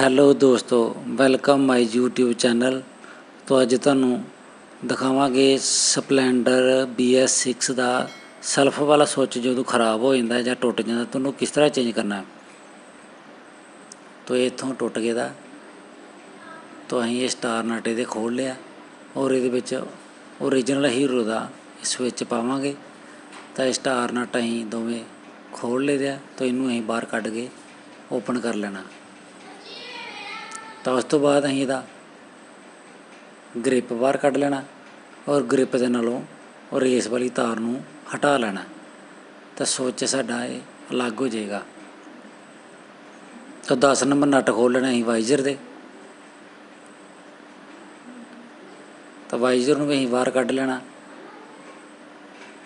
Hello ਦੋਸਤੋ, welcome my YouTube channel. ਤੋਂ ਅੱਜ ਤੁਹਾਨੂੰ ਦਿਖਾਵਾਂਗੇ ਸਪਲੈਂਡਰ BS6 ਦਾ ਸਲਫ ਵਾਲਾ ਸੁੱਚ ਜਦੋਂ ਖਰਾਬ ਹੋ ਜਾਂਦਾ ਜਾਂ ਟੁੱਟ ਜਾਂਦਾ ਤੁਹਾਨੂੰ ਕਿਸ ਤਰ੍ਹਾਂ ਚੇਂਜ ਕਰਨਾ? ਹੈ ਤੋਂ ਇੱਥੋਂ ਟੁੱਟ ਗਿਆ ਦਾ। ਤੋਂ ਅਸੀਂ ਇਹ ਸਟਾਰ ਨਟ ਇਹਦੇ ਖੋਲ ਲਿਆ ਔਰ ਇਹਦੇ ਵਿੱਚ ਓਰੀਜਨਲ ਹੀਰੋ ਦਾ ਸਵਿਚ ਪਾਵਾਂਗੇ। ਤਾਂ ਇਹ ਸਟਾਰ ਨਟ ਅਸੀਂ ਦੋਵੇਂ ਖੋਲ ਲਏ ਦਿਆ ਤਾਂ ਇਹਨੂੰ ਅਸੀਂ ਬਾਹਰ ਕੱਢ ਕੇ ਓਪਨ ਕਰ ਲੈਣਾ। ਤਾਂ ਉਸ ਤੋਂ ਬਾਅਦ ਅਸੀਂ ਇਹਦਾ ਗ੍ਰਿਪ ਬਾਹਰ ਕੱਢ ਲੈਣਾ ਔਰ ਗ੍ਰਿਪ ਦੇ ਨਾਲੋਂ ਉਹ ਰੇਸ ਵਾਲੀ ਤਾਰ ਨੂੰ ਹਟਾ ਲੈਣਾ। ਤਾਂ ਸੋਚ ਸਾਡਾ ਇਹ ਅਲੱਗ ਹੋ ਜਾਏਗਾ। ਤਾਂ 10 ਨੰਬਰ ਨਟ ਖੋਲ ਲੈਣਾ ਅਸੀਂ ਵਾਈਜ਼ਰ ਦੇ। ਤਾਂ ਵਾਈਜ਼ਰ ਨੂੰ ਵੀ ਅਸੀਂ ਬਾਹਰ ਕੱਢ ਲੈਣਾ।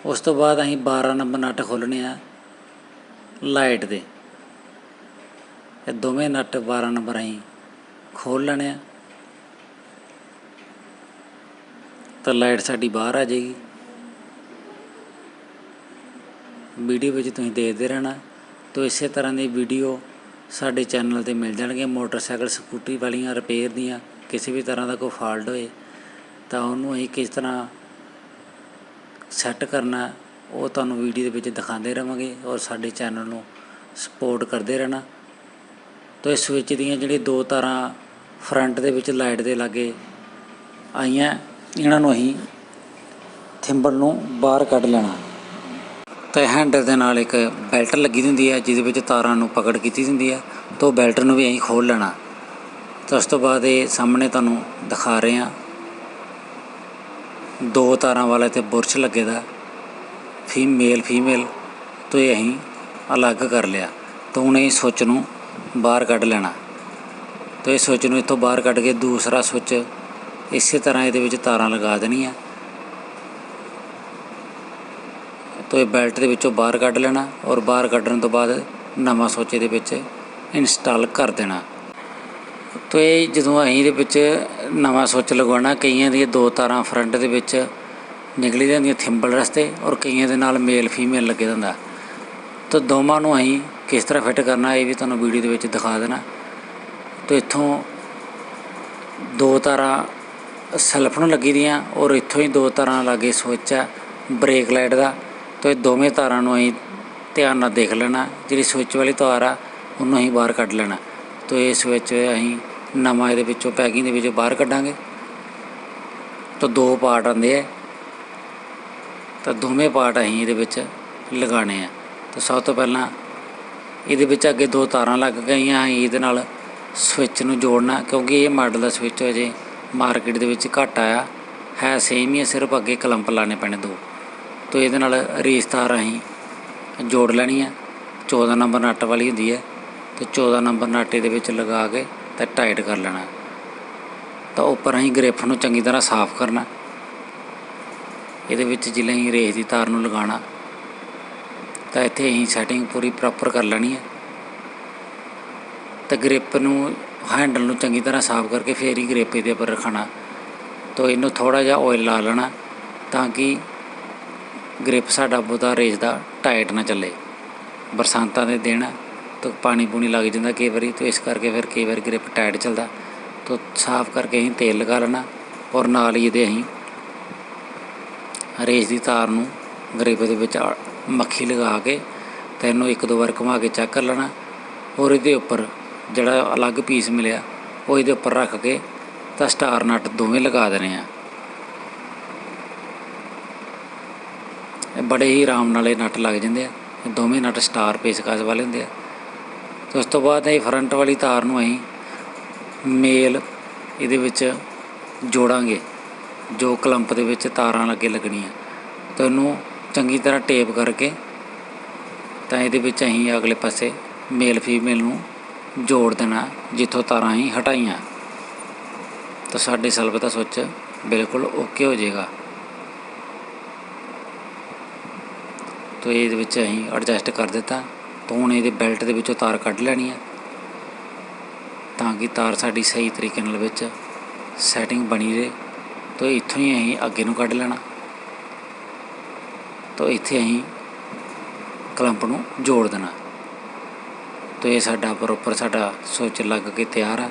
ਉਸ ਤੋਂ ਬਾਅਦ ਅਸੀਂ 12 ਨੰਬਰ ਨਟ ਖੋਲਣੇ ਆ ਲਾਈਟ ਦੇ। ਇਹ ਦੋਵੇਂ ਨਟ 12 ਨੰਬਰ ਅਸੀਂ ਖੋਲ ਲੈਣੇ ਆ। ਤਾਂ ਲਾਈਟ ਸਾਡੀ ਬਾਹਰ ਆ ਜਾਏਗੀ। ਵੀਡੀਓ ਵਿੱਚ ਤੁਸੀਂ ਦੇਖਦੇ ਰਹਿਣਾ। ਤਾਂ ਇਸੇ ਤਰ੍ਹਾਂ ਦੀ ਵੀਡੀਓ ਸਾਡੇ ਚੈਨਲ ਤੇ ਮਿਲ ਜਾਣਗੇ ਮੋਟਰਸਾਈਕਲ, ਸਕੂਟਰੀ ਵਾਲੀਆਂ ਰਿਪੇਅਰ ਦੀਆਂ, ਕਿਸੇ ਵੀ ਤਰ੍ਹਾਂ ਦਾ ਕੋਈ ਫਾਲਟ ਹੋਏ, ਤਾਂ ਉਹਨੂੰ ਅਸੀਂ ਕਿਸ ਤਰ੍ਹਾਂ ਸੈੱਟ ਕਰਨਾ, ਉਹ ਤੁਹਾਨੂੰ ਵੀਡੀਓ ਦੇ ਵਿੱਚ ਦਿਖਾਉਂਦੇ ਰਵਾਂਗੇ ਔਰ ਸਾਡੇ ਚੈਨਲ ਨੂੰ ਸਪੋਰਟ ਕਰਦੇ ਰਹਿਣਾ। ਤਾਂ ਇਸ ਸਵਿਚ ਦੀਆਂ ਜਿਹੜੀਆਂ ਦੋ ਤਾਰਾਂ ਫਰੰਟ ਦੇ ਵਿੱਚ ਲਾਈਟ ਦੇ ਲਾਗੇ ਆਈਆਂ, ਇਹਨਾਂ ਨੂੰ ਅਸੀਂ ਥਿੰਬਲ ਨੂੰ ਬਾਹਰ ਕੱਢ ਲੈਣਾ। ਤੇ ਹੈਂਡਲ ਦੇ ਨਾਲ ਇੱਕ ਬੈਲਟ ਲੱਗੀ ਹੁੰਦੀ ਹੈ, ਜਿਹਦੇ ਵਿੱਚ ਤਾਰਾਂ ਨੂੰ ਪਕੜ ਕੀਤੀ ਹੁੰਦੀ ਹੈ। ਤਾਂ ਉਹ ਬੈਲਟ ਨੂੰ ਵੀ ਅਸੀਂ ਖੋਲ ਲੈਣਾ। ਤਾਂ ਉਸ ਤੋਂ ਬਾਅਦ ਇਹ ਸਾਹਮਣੇ ਤੁਹਾਨੂੰ ਦਿਖਾ ਰਹੇ ਹਾਂ। ਦੋ ਤਾਰਾਂ ਵਾਲਾ ਤੇ ਬੁਰਸ਼ ਲੱਗੇ ਦਾ ਫੀਮੇਲ ਫੀਮੇਲ, ਤੋਂ ਇਹ ਅਸੀਂ ਅਲੱਗ ਕਰ ਲਿਆ। ਤਾਂ ਹੁਣ ਇਹ ਸੁੱਚ ਨੂੰ ਬਾਹਰ ਕੱਢ ਲੈਣਾ। ਤਾਂ ਇਹ ਸੁੱਚ ਨੂੰ ਇੱਥੋਂ ਬਾਹਰ ਕੱਢ ਕੇ ਦੂਸਰਾ ਸੁੱਚ, ਇਸੇ ਤਰ੍ਹਾਂ ਇਹਦੇ ਵਿੱਚ ਤਾਰਾਂ ਲਗਾ ਦੇਣੀਆਂ। ਤਾਂ ਇਹ ਬੈਲਟ ਦੇ ਵਿੱਚੋਂ ਬਾਹਰ ਕੱਢ ਲੈਣਾ ਔਰ ਬਾਹਰ ਕੱਢਣ ਤੋਂ ਬਾਅਦ ਨਵਾਂ ਸੁੱਚ ਇਹਦੇ ਵਿੱਚ ਇੰਸਟਾਲ ਕਰ ਦੇਣਾ। ਤੋ ਇਹ ਜਦੋਂ ਅਸੀਂ ਇਹਦੇ ਵਿੱਚ ਨਵਾਂ ਸੁੱਚ ਲਗਾਉਣਾ, ਕਈਆਂ ਦੀਆਂ ਦੋ ਤਾਰਾਂ ਫਰੰਟ ਦੇ ਵਿੱਚ ਨਿਕਲੀ ਜਾਂਦੀਆਂ ਥਿੰਬਲ ਰਸਤੇ ਔਰ ਕਈਆਂ ਦੇ ਨਾਲ ਮੇਲ ਫੀਮੇਲ ਲੱਗੇ ਹੁੰਦਾ ਤਾਂ ਦੋਵਾਂ ਨੂੰ ਅਸੀਂ ਕਿਸ ਤਰ੍ਹਾਂ ਫਿੱਟ ਕਰਨਾ, ਇਹ ਵੀ ਤੁਹਾਨੂੰ ਵੀਡੀਓ ਦੇ ਵਿੱਚ ਦਿਖਾ ਦੇਣਾ। ਤੋ ਇੱਥੋਂ ਦੋ ਤਾਰਾਂ ਸੈਲਫ ਨੂੰ ਲੱਗੀ ਦੀਆਂ ਔਰ ਇੱਥੋਂ ਹੀ ਦੋ ਤਾਰਾਂ ਲਾਗੇ ਸੁੱਚ ਆ ਬ੍ਰੇਕ ਲਾਈਟ ਦਾ। ਤੋ ਇਹ ਦੋਵੇਂ ਤਾਰਾਂ ਨੂੰ ਅਸੀਂ ਧਿਆਨ ਨਾਲ ਦੇਖ ਲੈਣਾ, ਜਿਹੜੀ ਸੁੱਚ ਵਾਲੀ ਤਾਰ ਆ, ਉਹਨੂੰ ਅਸੀਂ ਬਾਹਰ ਕੱਢ ਲੈਣਾ। ਤੋ ਇਸ ਵਿੱਚ ਅਸੀਂ ਨਵਾਂ ਇਹਦੇ ਵਿੱਚੋਂ ਪੈਕਿੰਗ ਦੇ ਵਿੱਚੋਂ ਬਾਹਰ ਕੱਢਾਂਗੇ। ਤਾਂ ਦੋ ਪਾਰਟ ਆਉਂਦੇ ਆ। ਤਾਂ ਦੋਵੇਂ ਪਾਰਟ ਅਸੀਂ ਇਹਦੇ ਵਿੱਚ ਲਗਾਣੇ ਆ। ਤਾਂ ਸਭ ਤੋਂ ਪਹਿਲਾਂ ਇਹਦੇ ਵਿੱਚ ਅੱਗੇ ਦੋ ਤਾਰਾਂ ਲੱਗ ਗਈਆਂ, ਅਸੀਂ ਇਹਦੇ ਨਾਲ ਸਵਿਚ ਨੂੰ ਜੋੜਨਾ, ਕਿਉਂਕਿ ਇਹ ਮਾਡਲ ਦਾ ਸਵਿਚ ਅਜੇ ਮਾਰਕੀਟ ਦੇ ਵਿੱਚ ਘੱਟ ਆਇਆ, ਹੈ ਸੇਮ ਹੀ ਹੈ, ਸਿਰਫ ਅੱਗੇ ਕਲੰਪ ਲਾਣੇ ਪੈਣੇ ਦੋ। ਤੋਂ ਇਹਦੇ ਨਾਲ ਰੇਸ ਤਾਰ ਅਸੀਂ ਜੋੜ ਲੈਣੀ ਹੈ। 14 ਨੰਬਰ ਨੱਟ ਵਾਲੀ ਹੁੰਦੀ ਹੈ। ਤੇ 14 ਨੰਬਰ ਨਟ ਇਹਦੇ ਵਿੱਚ ਲਗਾ ਕੇ ਤੇ ਟਾਈਟ ਕਰ ਲੈਣਾ। ਤਾਂ ਉੱਪਰ ਅਸੀਂ ਗ੍ਰਿਪ ਨੂੰ ਚੰਗੀ ਤਰ੍ਹਾਂ ਸਾਫ਼ ਕਰਨਾ। ਇਹਦੇ ਵਿੱਚ ਜਿਲੇ ਅਸੀਂ ਰੇਸ ਦੀ ਤਾਰ ਨੂੰ ਲਗਾਉਣਾ, ਤਾਂ ਇੱਥੇ ਅਸੀਂ ਸੈਟਿੰਗ ਪੂਰੀ ਪ੍ਰੋਪਰ ਕਰ ਲੈਣੀ ਹੈ। ਤੇ ਗ੍ਰਿਪ ਨੂੰ ਹੈਂਡਲ ਨੂੰ ਚੰਗੀ ਤਰ੍ਹਾਂ ਸਾਫ਼ ਕਰਕੇ ਫਿਰ ਹੀ ਗ੍ਰਿਪ ਇਹਦੇ ਉੱਪਰ ਰੱਖਣਾ। ਤਾਂ ਇਹਨੂੰ ਥੋੜਾ ਜਿਹਾ ਆਇਲ ਲਾ ਲੈਣਾ ਤਾਂ ਕਿ ਗ੍ਰਿਪ ਸਾਡਾ ਬਹੁਤਾ ਰੇਸ ਦਾ ਟਾਈਟ ਨਾ ਚੱਲੇ। ਬਰਸਾਤਾਂ ਦੇ ਦਿਨ ਤਾਂ ਪਾਣੀ ਪੂਣੀ ਲੱਗ ਜਾਂਦਾ ਕਈ ਵਾਰੀ ਤਾਂ ਇਸ ਕਰਕੇ ਫਿਰ ਕਈ ਵਾਰ ਗ੍ਰਿਪ ਟਾਈਟ ਚੱਲਦਾ। ਤਾਂ ਸਾਫ਼ ਕਰਕੇ ਅਸੀਂ ਤੇਲ ਲਗਾ ਲੈਣਾ ਔਰ ਨਾਲ ਹੀ ਇਹਦੇ ਅਸੀਂ ਰੇਸ ਦੀ ਤਾਰ ਨੂੰ ਗ੍ਰਿਪ ਦੇ ਵਿੱਚ ਮੱਖੀ ਲਗਾ ਕੇ ਤੇ ਇਹਨੂੰ ਇੱਕ ਦੋ ਵਾਰ ਘੁਮਾ ਕੇ ਚੈੱਕ ਕਰ ਲੈਣਾ ਔਰ ਇਹਦੇ ਉੱਪਰ ਜਿਹੜਾ ਅਲੱਗ ਪੀਸ ਮਿਲਿਆ, ਉਹ ਇਹਦੇ ਉੱਪਰ ਰੱਖ ਕੇ ਤਾਂ ਸਟਾਰ ਨਟ ਦੋਵੇਂ ਲਗਾ ਦੇਣੇ ਆ। ਇਹ ਬੜੇ ਹੀ ਆਰਾਮ ਨਾਲ ਇਹ ਨਟ ਲੱਗ ਜਾਂਦੇ ਆ। ਦੋਵੇਂ ਨਟ ਸਟਾਰ ਪੇਚਕਸ ਵਾਲੇ ਹੁੰਦੇ ਆ। ਤੇ ਉਸ ਤੋਂ ਬਾਅਦ ਇਹ ਫਰੰਟ ਵਾਲੀ ਤਾਰ ਨੂੰ ਅਸੀਂ ਮੇਲ ਇਹਦੇ ਵਿੱਚ ਜੋੜਾਂਗੇ, ਜੋ ਕਲੰਪ ਦੇ ਵਿੱਚ ਤਾਰਾਂ ਲੱਗੇ ਲੱਗਣੀਆਂ। ਤਾਂ ਇਹਨੂੰ ਚੰਗੀ ਤਰ੍ਹਾਂ ਟੇਪ ਕਰਕੇ ਤਾਂ ਇਹਦੇ ਵਿੱਚ ਅਸੀਂ ਅਗਲੇ ਪਾਸੇ ਮੇਲ ਫੀਮੇਲ ਨੂੰ ਜੋੜ ਦੇਣਾ, ਜਿੱਥੋਂ ਤਾਰਾਂ ਅਸੀਂ ਹਟਾਈਆਂ। ਤਾਂ ਸਾਡੇ ਸਲਬ ਦਾ ਸੁੱਚ ਬਿਲਕੁਲ ਓਕੇ ਹੋ ਜਾਏਗਾ। ਤਾਂ ਇਹਦੇ ਵਿੱਚ ਅਸੀਂ ਐਡਜਸਟ ਕਰ ਦਿੱਤਾ। ਤਾਂ ਹੁਣ ਇਹਦੇ ਬੈਲਟ ਦੇ ਵਿੱਚੋਂ ਤਾਰ ਕੱਢ ਲੈਣੀ ਹੈ ਤਾਂ ਕਿ ਤਾਰ ਸਾਡੀ ਸਹੀ ਤਰੀਕੇ ਨਾਲ ਵਿੱਚ ਸੈਟਿੰਗ ਬਣੀ ਰਹੇ। ਤਾਂ ਇੱਥੋਂ ਹੀ ਅਸੀਂ ਅੱਗੇ ਨੂੰ ਕੱਢ ਲੈਣਾ। ਤਾਂ ਇੱਥੇ ਅਸੀਂ ਕਲੰਪ ਨੂੰ ਜੋੜ ਦੇਣਾ। ਤਾਂ ਇਹ ਸਾਡਾ ਪ੍ਰੋਪਰ ਸਾਡਾ ਸੁੱਚ ਲੱਗ ਕੇ ਤਿਆਰ ਆ।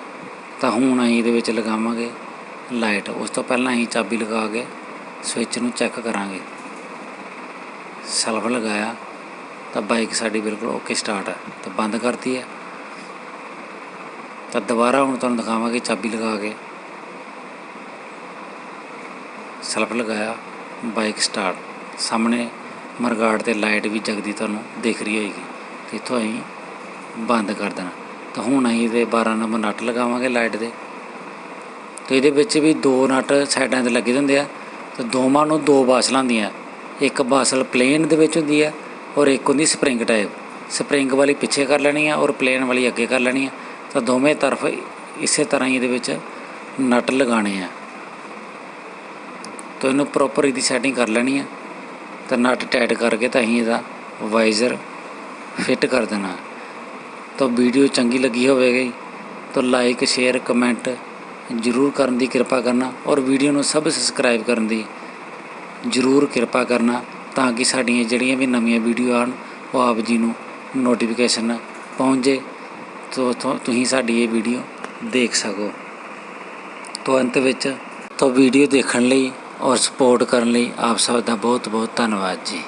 ਤਾਂ ਹੁਣ ਅਸੀਂ ਇਹਦੇ ਵਿੱਚ ਲਗਾਵਾਂਗੇ ਲਾਈਟ ਉਸ ਤੋਂ ਪਹਿਲਾਂ ਅਸੀਂ ਚਾਬੀ ਲਗਾ ਕੇ ਸਵਿਚ ਨੂੰ ਚੈੱਕ ਕਰਾਂਗੇ। ਸਲਫ ਲਗਾਇਆ, ਤਾਂ ਬਾਈਕ ਸਾਡੀ ਬਿਲਕੁਲ ਓਕੇ ਸਟਾਰਟ ਹੈ ਤਾਂ ਬੰਦ ਕਰਤੀ ਹੈ ਤਾਂ ਦੁਬਾਰਾ ਹੁਣ ਤੁਹਾਨੂੰ ਦਿਖਾਵਾਂਗੇ ਚਾਬੀ ਲਗਾ ਕੇ। ਸਲਫ ਲਗਾਇਆ ਬਾਈਕ ਸਟਾਰਟ ਸਾਹਮਣੇ ਮਰਗਾੜ ਤੇ ਲਾਈਟ ਵੀ ਜਗਦੀ ਤੁਹਾਨੂੰ ਦਿਖ ਰਹੀ ਹੋਏਗੀ। ਤੇ ਇੱਥੋਂ ਅਸੀਂ ਬੰਦ ਕਰ ਦੇਣਾ। ਤਾਂ ਹੁਣ ਅਸੀਂ ਇਹਦੇ 12 ਨੰਬਰ ਨਟ ਲਗਾਵਾਂਗੇ ਲਾਈਟ ਦੇ। ਤੇ ਇਹਦੇ ਵਿੱਚ ਵੀ ਦੋ ਨਟ ਸਾਈਡਾਂ ਤੇ ਲੱਗੇ ਹੁੰਦੇ ਆ। ਤੇ ਦੋਵਾਂ ਨੂੰ ਦੋ ਬਾਸਲਾਂ ਹੁੰਦੀਆਂ। ਇੱਕ ਬਾਸਲ ਪਲੇਨ ਦੇ ਵਿੱਚ ਹੁੰਦੀ ਆ ਔਰ ਇੱਕ ਹੁੰਦੀ ਸਪਰਿੰਗ ਟਾਈਪ। ਸਪਰਿੰਗ ਵਾਲੀ ਪਿੱਛੇ ਕਰ ਲੈਣੀ ਆ ਔਰ ਪਲੇਨ ਵਾਲੀ ਅੱਗੇ ਕਰ ਲੈਣੀ ਆ। ਤਾਂ ਦੋਵੇਂ ਤਰਫ ਇਸੇ ਤਰ੍ਹਾਂ ਹੀ ਇਹਦੇ ਵਿੱਚ ਨਟ ਲਗਾਣੇ ਆ। ਤਾਂ ਇਹਨੂੰ ਪ੍ਰੋਪਰ ਇਹਦੀ ਸੈਟਿੰਗ ਕਰ ਲੈਣੀ ਆ। ਤਾਂ ਨਟ ਟਾਈਟ ਕਰਕੇ ਤਾਂ ਅਸੀਂ ਇਹਦਾ ਵਾਈਜ਼ਰ ਫਿੱਟ ਕਰ ਦੇਣਾ। ਤਾਂ ਵੀਡੀਓ ਚੰਗੀ ਲੱਗੀ ਹੋਵੇਗੀ, ਤਾਂ ਲਾਈਕ ਸ਼ੇਅਰ ਕਮੈਂਟ ਜ਼ਰੂਰ ਕਰਨ ਦੀ ਕਿਰਪਾ ਕਰਨਾ ਔਰ ਵੀਡੀਓ ਨੂੰ ਸਭ ਸਬਸਕ੍ਰਾਈਬ ਕਰਨ ਦੀ ਜ਼ਰੂਰ ਕਿਰਪਾ ਕਰਨਾ ਤਾਂ ਕਿ ਸਾਡੀਆਂ ਜਿਹੜੀਆਂ ਵੀ ਨਵੀਆਂ ਵੀਡੀਓ ਆਣ ਉਹ ਆਪ ਜੀ ਨੂੰ ਨੋਟੀਫਿਕੇਸ਼ਨ ਪਹੁੰਚ ਜੇ ਤੋ ਤੁਸੀਂ ਸਾਡੀ ਇਹ ਵੀਡੀਓ ਦੇਖ ਸਕੋ। ਤੋ ਅੰਤ ਵਿੱਚ ਤੋਂ ਵੀਡੀਓ ਦੇਖਣ ਲਈ ਔਰ ਸਪੋਰਟ ਕਰਨ ਲਈ ਆਪ ਸਭ ਦਾ ਬਹੁਤ ਬਹੁਤ ਧੰਨਵਾਦ ਜੀ।